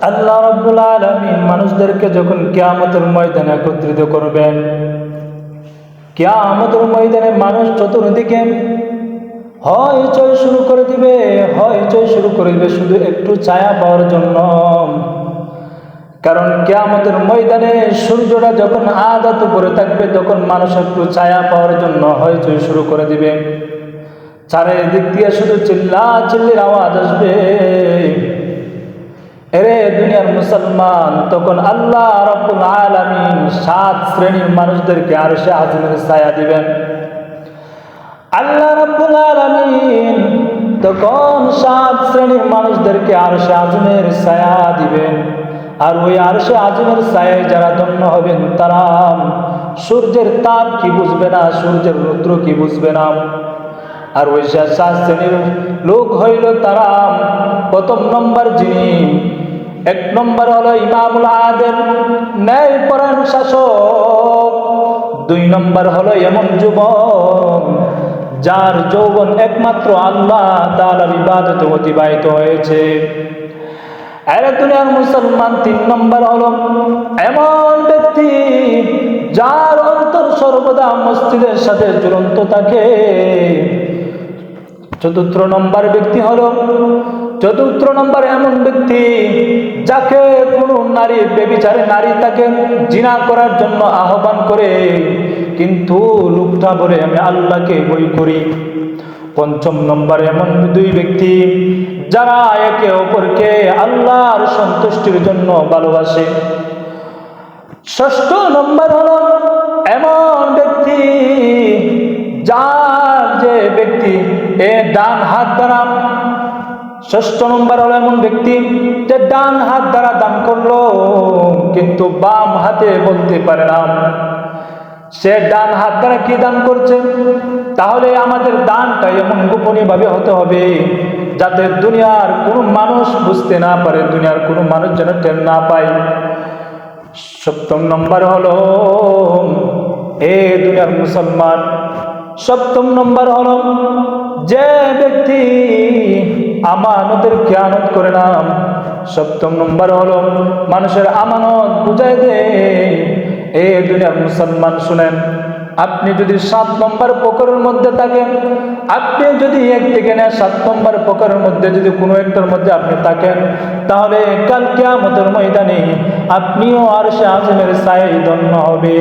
আল্লাহ রাব্বুল আলামিন মানুষদেরকে যখন কেয়ামতের ময়দানে একত্রিত করবেন, কেয়ামতের ময়দানে মানুষ চতুর্দিকে হয় চয় শুরু করে দিবে, হয় চয় শুরু করে দিবে, শুধু একটু ছায়া পাওয়ার জন্য। কারণ কেয়ামতের ময়দানে সূর্যটা যখন আদাত করে থাকবে, তখন মানুষ একটু ছায়া পাওয়ার জন্য হইচই শুরু করে দিবে। চারিদিক দিয়ে শুধু চিল্লা চিল্লির আওয়াজ আসবে। এরে দুনিয়ার মুসলমান, তখন আল্লাহ রব্বুল আলামিন সাত শ্রেণির মানুষদেরকে আর সে আজমের ছায়া দিবেন। আল্লাহ রাব্বুল আলামিন তখন সাত শ্রেণির মানুষদেরকে আর সে আজমের ছায়া দিবেন। আর ওই আর সে আজমের ছায়ায় যারা ধন্য হবেন, তারা সূর্যের তাপ কি বুঝবে না, সূর্যের রুদ্র কি বুঝবে না। আর ওই সাত শ্রেণির লোক হইল তারা। প্রথম নম্বর যিনি, এক নম্বর হলো ইমামুল আদেল ন্যায় পরায়ণ শাসক। দুই নম্বর হলো এমন যুবক, যার যৌবন একমাত্র আল্লাহ তাআলার ইবাদতে অতিবাহিত হয়েছে। আরে দুনিয়ার মুসলমান তিন নম্বর হলো এমন ব্যক্তি, যার অন্তর সর্বদা মসজিদের সাথে ঝুলন্ত থাকে। চতুর্থ নম্বর ব্যক্তি হলো, চতুর্থ নম্বর এমন ব্যক্তি যাকে কোনো নারী, বেবিচারে নারী তাকে জিনা করার জন্য আহ্বান করে, কিন্তু লোকটা বলে আমি আল্লাহকে বই করি। পঞ্চম নম্বর এমন দুই ব্যক্তি যারা একে অপরকে আল্লাহর সন্তুষ্টির জন্য ভালোবাসে। ষষ্ঠ নম্বর হলো, এমন এ ডান হাত দ্বারা ষষ্ঠ নম্বর হলো এমন ব্যক্তি যে ডান হাত দ্বারা দান করল, কিন্তু বাম হাতে বলতে পারে না। সে ডান হাত দ্বারা কি দান করছে? তাহলে আমাদের দানটা এমন গোপনীয় ভাবে হতে হবে, যাতে দুনিয়ার কোনো মানুষ বুঝতে না পারে, দুনিয়ার কোনো মানুষ যেন টের না পায়। সপ্তম নম্বর হলো, এ দুনিয়ার মুসলমান, সপ্তম নম্বর হলো যে ব্যক্তি আমানতের খেয়ানত করে না সপ্তম নম্বর হলো মানুষের আমানত বুঝাই দে। এ দুনিয়ার মুসলমান শুনেন, আপনি যদি সাত নম্বর পকরের মধ্যে থাকেন, আপনি যদি এক থেকে নেয় সাত নম্বর পকরের মধ্যে যদি কোনো একটার মধ্যে আপনি থাকেন, তাহলে কাল কেয়ামতের ময়দানে আপনিও আর সে আজমের সাই ধন্য হবে